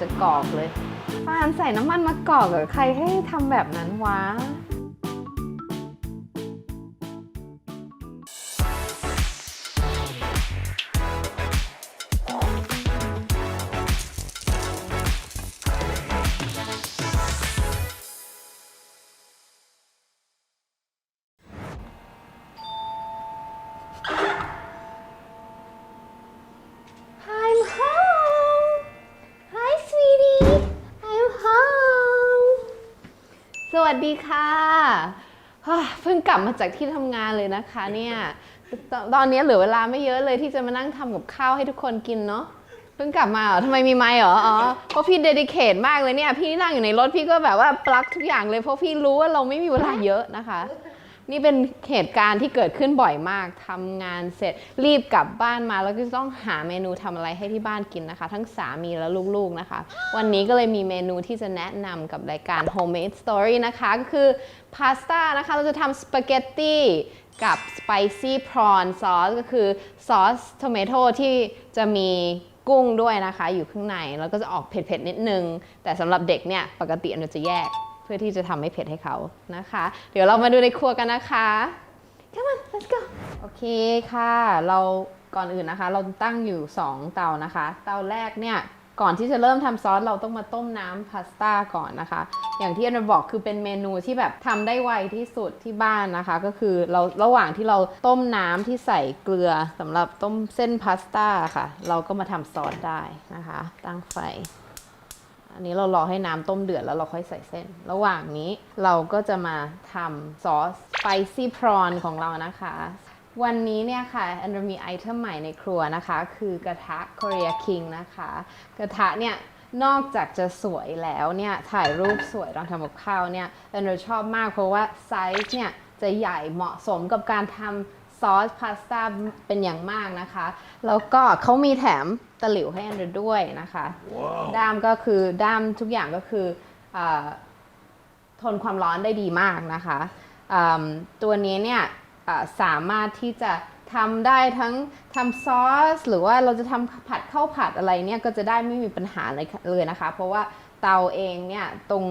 จะกรอกเลยฟานใส่น้ำมันมากรอกเหรอใครให้ทำแบบนั้นวะ วัสดีค่ะเพิ่งกลับมาจากที่ทำงานเลยนะคะเนี่ยตอนนี้เหลือเวลาไม่เยอะเลยที่จะมานั่งทำกับข้าวให้ทุกคนกินเนาะเพิ่งกลับมาเหรอทำไมมีไม้เหรออ๋อเพราะพี่เดดิเคทมากเลยเนี่ย พี่นั่งอยู่ในรถพี่ก็แบบว่าปลั๊กทุกอย่างเลยเพราะพี่รู้ว่าเราไม่มีเวลาเยอะนะคะ นี่เป็นเหตุการณ์ที่เกิดขึ้นบ่อยมากทำงานเสร็จรีบกลับบ้านมาแล้วก็ต้องหาเมนูทำอะไรให้ที่บ้านกินนะคะ ทั้งสามีและลูกๆนะคะ วันนี้ก็เลยมีเมนูที่จะแนะนำกับรายการ Homemade Story นะคะ ก็คือพาสต้านะคะ เราจะทำสปาเกตตี้กับ spicy prawn sauce ก็คือซอสทเมโตที่จะมีกุ้งด้วยนะคะ อยู่ข้างใน แล้วก็จะออกเผ็ดๆ นิดนึง แต่สำหรับเด็กเนี่ย ปกติอันจะแยก พื่อที่จะทำให้เผ็ดให้เขานะคะ เดี๋ยวเรามาดูในครัวกันนะคะ Come on let's go โอเคค่ะ เราก่อนอื่นนะคะ เราตั้งอยู่ 2 เตานะคะ เตาแรกเนี่ยก่อนที่จะเริ่มทำซอสเราต้องมาต้มน้ำพาสต้าก่อนนะคะ อย่างที่อันบอกคือเป็นเมนูที่แบบทำได้ไวที่สุดที่บ้านนะคะ ก็คือเราระหว่างที่เราต้มน้ำที่ใส่เกลือสำหรับต้มเส้นพาสต้าค่ะ เราก็มาทำซอสได้นะคะ ตั้งไฟ อันนี้เรารอให้น้ำต้มเดือดแล้วเราค่อยใส่เส้น ระหว่างนี้เราก็จะมาทำซอส spicy prawn ของเรานะคะ วันนี้เนี่ยค่ะอันเรมีไอเทมใหม่ในครัวนะคะ คือกระทะ Korea King นะคะ กระทะเนี่ยนอกจากจะสวยแล้วเนี่ยถ่ายรูปสวยตอนทำกับข้าวเนี่ยอันเรชอบมากเพราะว่าไซส์เนี่ยจะใหญ่เหมาะสมกับการทำซอสพาสต้าเป็นอย่างมากนะคะ แล้วก็เขามีแถม ตะหลิวให้อันเราด้วยนะคะด้ามก็คือด้ามทุกอย่างก็คืออาทนความร้อนได้ดีมากนะคะอืมตัวนี้เนี่ยอ่าสามารถที่จะทำได้ทั้งทำซอส หรือว่าเราจะทำผัดข้าวผัดอะไรเนี่ยก็จะได้ไม่มีปัญหาเลยเลยนะคะ เพราะว่าเตาเองเนี่ยตรง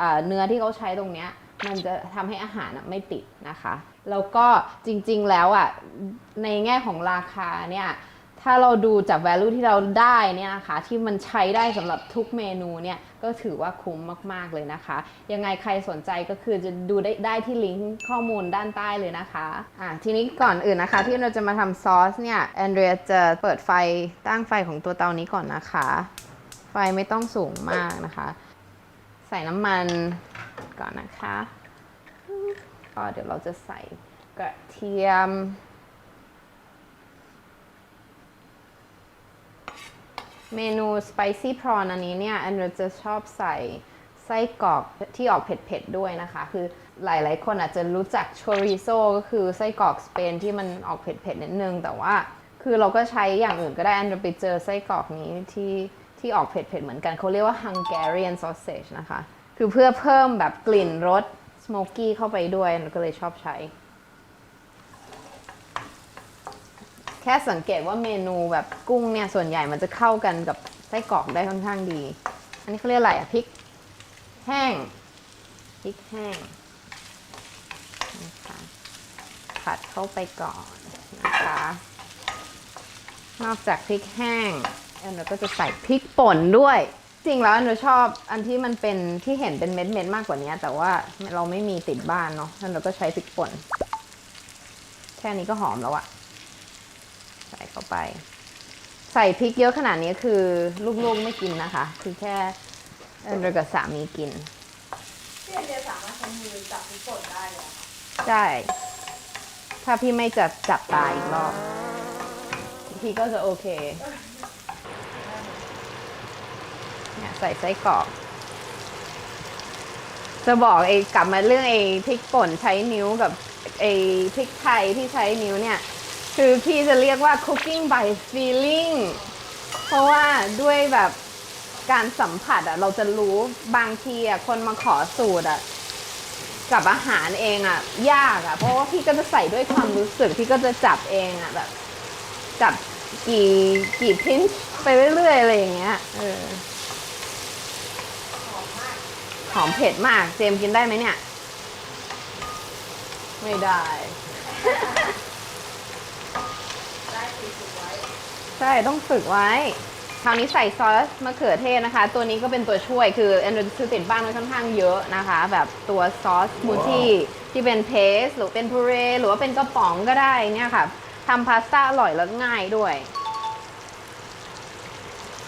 อ่าเนื้อที่เขาใช้ตรงเนี้ยมันจะทำให้อาหารอะไม่ติดนะคะ แล้วก็จริงๆแล้วอะในแง่ของราคาเนี่ย ถ้าเราดูจาก value ที่เราได้เนี่ยนะคะ ที่มันใช้ได้สำหรับทุกเมนูเนี่ยก็ถือว่าคุ้มมาก ๆ เลยนะคะ ยังไงใครสนใจก็คือจะดูได้ได้ที่ลิงก์ข้อมูลด้านใต้เลยนะคะอะทีนี้ก่อนอื่นนะคะ ที่เราจะมาทำซอสเนี่ยแอนเดรียจะเปิดไฟตั้งไฟของตัวเตานี้ก่อนนะคะ ไฟไม่ต้องสูงมากนะคะ ใส่น้ำมันก่อนนะคะก็เดี๋ยวเราจะใส่กระเทียม เมนู spicy prawn อันนี้เนี่ยแอันจะชอบใส่ไส้กรอกที่ออกเผ็ดๆด้วยนะคะ คือหลายๆ คนอาจจะรู้จัก chorizo ก็คือไส้กรอกสเปนที่มันออกเผ็ดๆนิดนึง แต่ว่าคือเราก็ใช้อย่างอื่นก็ได้แอนจะไปเจอไส้กรอกนี้ที่ที่ออกเผ็ดๆเหมือนกันเขาเรียกว่า Hungarian sausage นะคะ คือเพื่อเพิ่มแบบกลิ่นรส smoky เข้าไปด้วยอันก็เลยชอบใช้ แค่สังเกตว่าเมนูแบบกุ้งเนี่ยส่วนใหญ่มันจะเข้ากันกับไส้กรอกได้ค่อนข้างดี อันนี้เขาเรียกอะไรอะพริกแห้งพริกแห้งนะคะผัดเข้าไปก่อนนะคะ นอกจากพริกแห้งอันเราก็จะใส่พริกป่นด้วย จริงแล้วอันเราชอบอันที่มันเป็นที่เห็นเป็นเม็ดๆมากกว่านี้ แต่ว่าเราไม่มีติดบ้านเนาะอันเราก็ใช้พริกป่น แค่นี้ก็หอมแล้วอะใส่เข้า ไป ใส่พริกเยอะขนาดนี้คือลูกๆไม่กินนะคะ คือแค่เอนเดอร์กับสามีกินพี่ไอเดียสามารถใช้มือจับพริกป่นได้เลยอะค่ะใช่ถ้าพี่ไม่จะจับตายอีกรอบพี่ก็จะโอเคเนี่ยใส่ไส้กรอกจะบอกไอ้กลับมาเรื่องไอ้พริกป่นใช้นิ้วกับไอ้พริกไทยที่ใช้นิ้วเนี่ย คือพี่จะเรียกว่า cooking by feeling เพราะว่าด้วยแบบการสัมผัสอะเราจะรู้บางทีอะคนมาขอสูตรอะกับอาหารเองอะยากอะเพราะว่าพี่ก็จะใส่ด้วยความรู้สึกพี่ก็จะจับเองอะแบบ จับกี่กี่พินช์ไปเรื่อยๆอะไรอย่างเงี้ยเออหอมเผ็ดมาก เจมกินได้ไหมเนี่ย ไม่ได้สี่สิบไว้ ใช่ต้องฝึกไว้ คราวนี้ใส่ซอสมะเขือเทศนะคะ ตัวนี้ก็เป็นตัวช่วยคือแอนดรซื้อติดบ้านไว้ค่อนข้างเยอะนะคะ แบบตัวซอสสมูทตี้ที่เป็นเพสหรือเป็นพูเรหรือว่าเป็นกระป๋องก็ได้เนี่ยค่ะทำพาสต้าอร่อยแล้วง่ายด้วย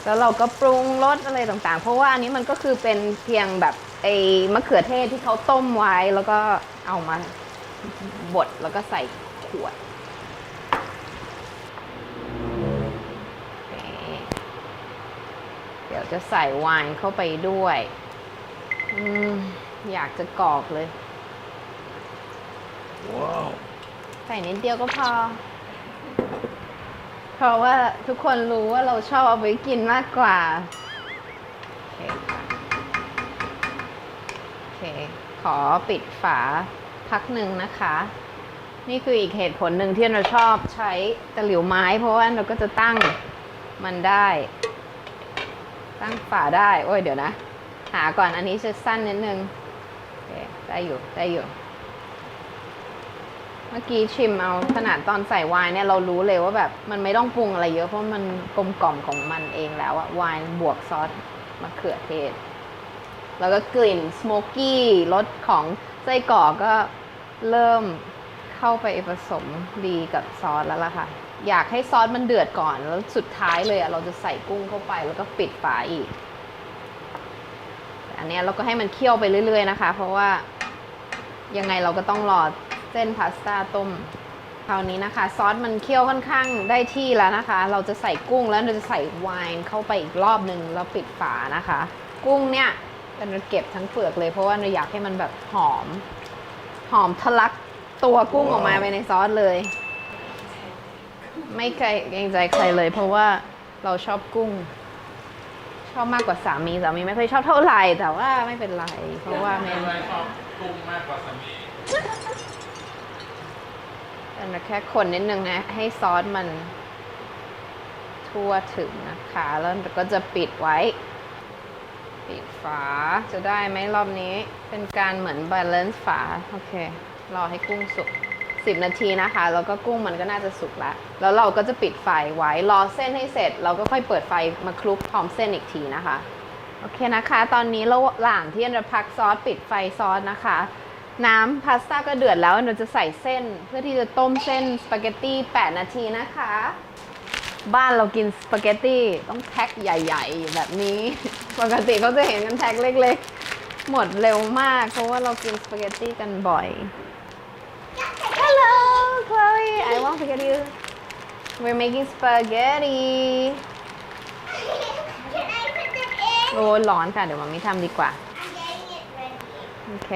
แล้วเราก็ปรุงรสอะไรต่างๆ เพราะว่าอันนี้มันก็คือเป็นเพียงแบบไอ้มะเขือเทศที่เขาต้มไว้แล้วก็เอามาบดแล้วก็ใส่ขวด เดี๋ยวจะใส่ไวน์เข้าไปด้วยอืมอยากจะกรอกเลย Wow. ใส่นิดเดียวก็พอ เพราะว่าทุกคนรู้ว่าเราชอบเอาไปกินมากกว่า โอเคค่ะโอเค ขอปิดฝาพักหนึ่งนะคะ นี่คืออีกเหตุผลหนึ่งที่เราชอบใช้ตะหลิวไม้ เพราะว่าเราก็จะตั้งมันได้ ตั้งฝาได้ โอ้ยเดี๋ยวนะ หาก่อนอันนี้จะสั้นนิดนึงโอเคได้อยู่ได้อยู่ เมื่อกี้ชิมเอาขนาดตอนใส่ไวน์เนี่ยเรารู้เลยว่าแบบมันไม่ต้องปรุงอะไรเยอะเพราะมันกลมกล่อมของมันเองแล้วอะไวน์บวกซอสมะเขือเทศ แล้วก็กลิ่นสโมกกี้รสของไส้กรอกก็เริ่มเข้าไปผสมดีกับซอสแล้วล่ะค่ะ อยากให้ซอสมันเดือดก่อนแล้วสุดท้ายเลยอะเราจะใส่กุ้งเข้าไปแล้วก็ปิดฝาอีก อันนี้เราก็ให้มันเคี่ยวไปเรื่อย ๆ นะคะ เพราะว่ายังไงเราก็ต้องรอเส้นพาสต้าต้มคราวนี้นะคะ ซอสมันเคี่ยวค่อนข้างได้ที่แล้วนะคะ เราจะใส่กุ้งแล้วเราจะใส่ไวน์เข้าไปอีกรอบหนึ่งแล้วปิดฝานะคะ กุ้งเนี่ยเราเก็บทั้งเปลือกเลยเพราะว่าเราอยากให้มันแบบหอม หอมทะลักตัวกุ้งออกมาไปในซอสเลย ไม่เคยเกรงใจใครเลย เพราะว่าเราชอบกุ้ง ชอบมากกว่าสามีสามีไม่ค่อยชอบเท่าไหร่แต่ว่าไม่เป็นไร เพราะว่าไม่ไมชอบกุ้งมากกว่าสามีแต่แค่คนนิดนึงนะ ให้ซอสมัน ทั่วถึงนะคะ แล้วก็จะปิดไว้ ปิดฝาจะได้ไหมรอบนี้ เป็นการเหมือนบาลานซ์ฝา โอเค รอให้กุ้งสุก 10 นาทีนะคะ แล้วก็กุ้งมันก็น่าจะสุกแล้ว แล้วเราก็จะปิดไฟไว้ รอเส้นให้เสร็จ เราก็ค่อยเปิดไฟมาคลุกพร้อมเส้นอีกทีนะคะ โอเคนะคะ ตอนนี้ระหว่างที่เราพักซอสปิดไฟซอสนะคะ น้ำพาสต้าก็เดือดแล้วเราจะใส่เส้น เพื่อที่จะต้มเส้นสปาเกตตี้8นาทีนะคะ บ้านเรากินสปาเกตตี้ต้องแพ็คใหญ่ ๆ แบบนี้ ปกติเขาจะเห็นกันแพ็คเล็ก ๆ หมดเร็วมากเพราะว่าเรากินสปาเกตตี้กันบ่อย Hello Chloe I want spaghetti We're making spaghetti Can I put them in? โอ้ร้อนค่ะ เดี๋ยวมามิทำดีกว่า I'm getting it ready. โอเค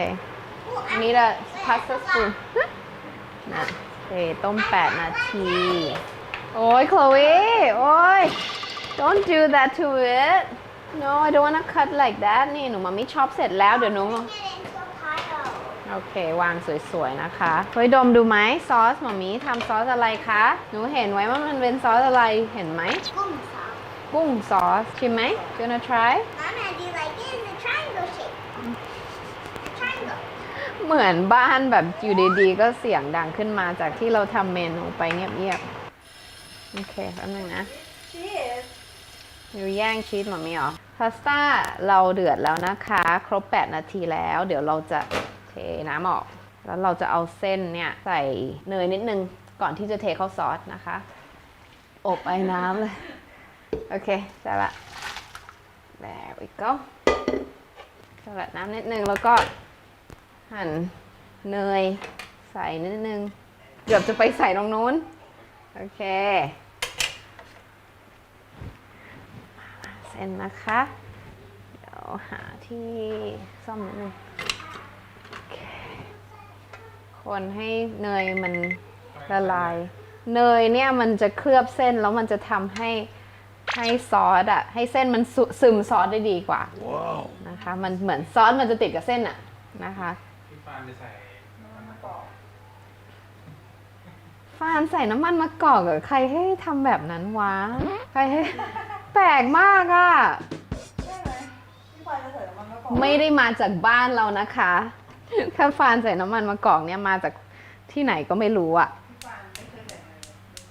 Well, นี่ละพาสต้าสปูนนะโอเคต้ม 8 นาที โอ้ย Chloe โอ้ย don't do that to it no I don't wanna cut like that นี่หนูมามิชอบเสร็จแล้วเดี๋ยวหนู โอเค วางสวยๆนะคะเฮ้ยดมดูไหมซอสหมามีทำซอสอะไรคะ หนูเห็นไว้ว่ามันเป็นซอสอะไรเห็นไหม Boom sauce. กุ้งซอส ชิมไหม gonna try Mama, do you like it in the triangle shape? Triangle. เหมือนบ้านแบบอยู่ดีๆ ก็เสียงดังขึ้นมาจากที่เราทำเมนูไปเงียบๆ โอเคแป๊บนึงนะ Cheers หนูแย่งชีสหมามีเหรอพาสต้าเราเดือดแล้วนะคะ ครบ 8 นาทีแล้ว เดี๋ยวเราจะ เทน้ำออก แล้วเราจะเอาเส้นเนี่ยใส่เนยนิดนึงก่อนที่จะเทเข้าซอสนะคะ อบไอ้น้ำเลย โอเคใส่ละ there we go ส่ละน้ำนิดนึงแล้วก็หั่นเนยใส่นิดนึง เกือบจะไปใส่ตรงนู้น โอเค เส้นนะคะ เดี๋ยวหาที่ซ่อมนิดนึง คนให้เนยมันละลาย เนยเนี่ยมันจะเคลือบเส้นแล้วมันจะทำให้ให้ซอสอะให้เส้นมันซึซึมซอสได้ดีกว่า Wow. นะคะ มันเหมือนซอสมันจะติดกับเส้นอะนะคะพี่ปานจะใส่มันมากรอกฟานใส่น้ำมันมะกอกเหรอใครให้ทำแบบนั้นวะใครให้ แปลกมากอะใช่ไหมพี่พลอยจะใส่น้ำมันมะกอกไม่ได้มาจากบ้านเรานะคะ ถ้าฟานใส่น้ำมันมะกอกเนี่ยมาจากที่ไหนก็ไม่รู้อะฟานไม่เคยแบบนั้น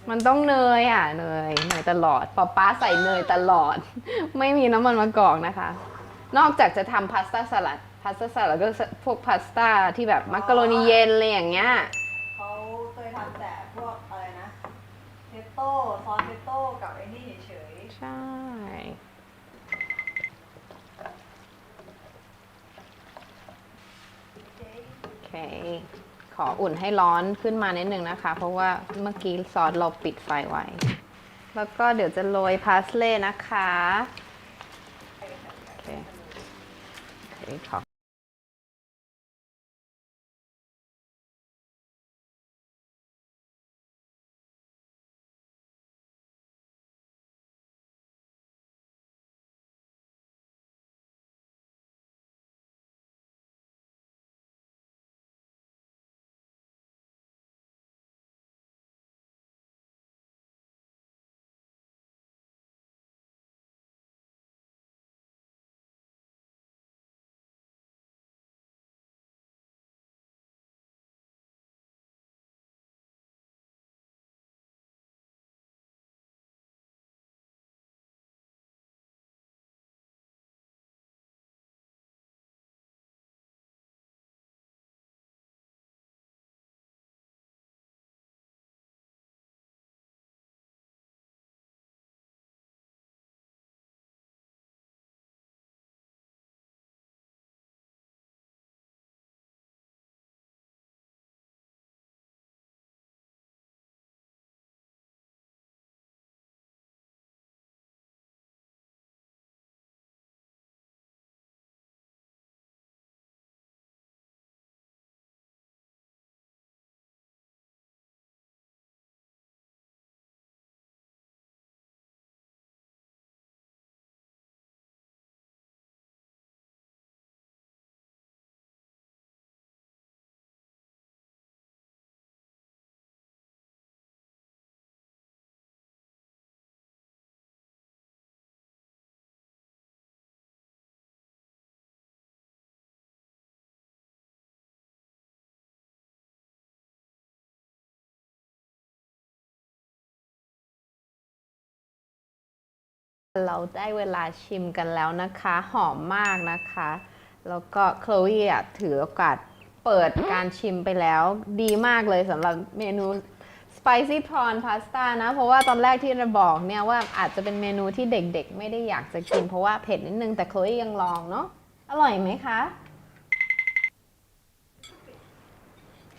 มันต้องเนยอะเนยเนยตลอดป๊าป๊าใส่เนยตลอด ไม่มีน้ำมันมะกอกนะคะ นอกจากจะทำพาสต้าสลัดพาสต้าสลัดก็พวกพาสต้าที่แบบมักกะโรนีเย็นอะไรอย่างเงี้ยเขาเคยทำแต่พวกอะไรนะเทสโต้ซอสเทสโต้กับไอ้นี่เฉยใช่ ๆเจ๊ โอ เค ขออุ่นให้ร้อนขึ้นมานิดนึงนะคะ เพราะว่าเมื่อกี้ซอสเราปิดไฟไว้ แล้วก็เดี๋ยวจะโรยพาสเล่นะคะ โอเคโอเคขอ เราได้เวลาชิมกันแล้วนะคะ หอมมากนะคะ แล้วก็โคลวี่อะถือโอกาสเปิดการชิมไปแล้ว ดีมากเลยสำหรับเมนู spicy prawn pasta นะ เพราะว่าตอนแรกที่เราบอกเนี่ยว่าอาจจะเป็นเมนูที่เด็กๆ ไม่ได้อยากจะกิน เพราะว่าเผ็ดนิดนึงแต่โคลวี่ยังลองเนาะอร่อยไหมคะ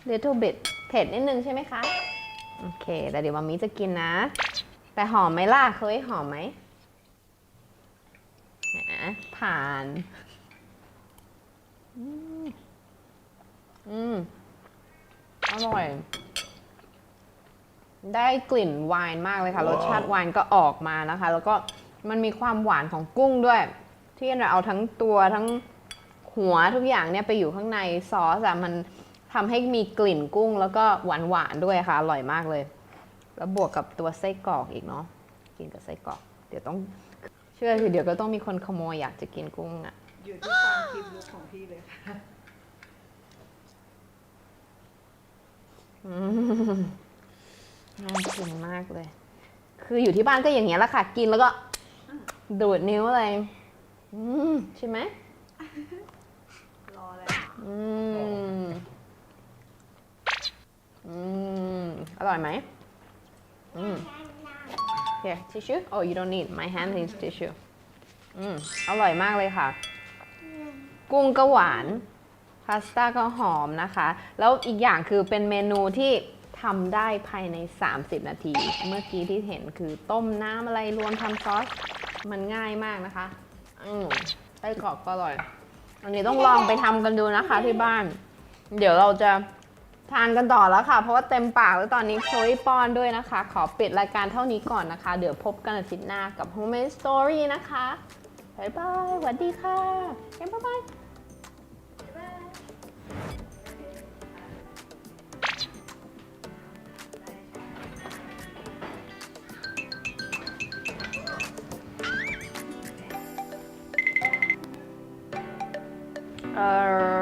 little bit เผ็ดนิดนึงใช่ไหมคะ โอเค แต่เดี๋ยวมามีจะกินนะ แต่หอมไหมล่ะ เคยหอมไหม นะผ่าน อืมอืมอร่อย ได้กลิ่นไวน์มากเลยค่ะ รสชาติไวน์ก็ออกมานะคะ แล้วก็มันมีความหวานของกุ้งด้วย ที่เราเอาทั้งตัวทั้งหัวทุกอย่างเนี่ยไปอยู่ข้างในซอสอะมันทำให้มีกลิ่นกุ้ง แล้วก็หวานหวานๆด้วยค่ะ อร่อยมากเลย แล้วบวกกับตัวไส้กรอกอีกเนาะกินกับไส้กรอก เดี๋ยวต้องเชื่อคือเดี๋ยวก็ต้องมีคนขโมยอยากจะกินกุ้งอะ่ะ อยู่ที่ความคิดลุกของพี่เลยค่ะอืมน่ากินมากเลย คืออยู่ที่บ้านก็อย่างเงี้ยแหละค่ะ กินแล้วก็ ดูดนิ้วอะไร อืมใช่ไหมรอเลยอืมอืมอร่อยไหมอืม Here tissue oh you don't need my hand needs tissue อืมอร่อยมากเลยค่ะ กุ้งก็หวาน พาสต้าก็หอมนะคะ แล้วอีกอย่างคือเป็นเมนูที่ทำได้ภายใน 30 นาที เมื่อกี้ที่เห็นคือต้มน้ำอะไรรวมทำซอส มันง่ายมากนะคะ อืมไส้กรอกก็อร่อย อันนี้ต้องลองไปทำกันดูนะคะที่บ้าน เดี๋ยวเราจะ ทานกันต่อแล้วค่ะ เพราะว่าเต็มปากแล้วตอนนี้โคยป้อนด้วยนะคะ ขอปิดรายการเท่านี้ก่อนนะคะ เดี๋ยวพบกันอาทิตย์หน้ากับ Homemade Story นะคะบ๊ายบายสวัสดีค่ะบ๊ายบาย uh, olive oil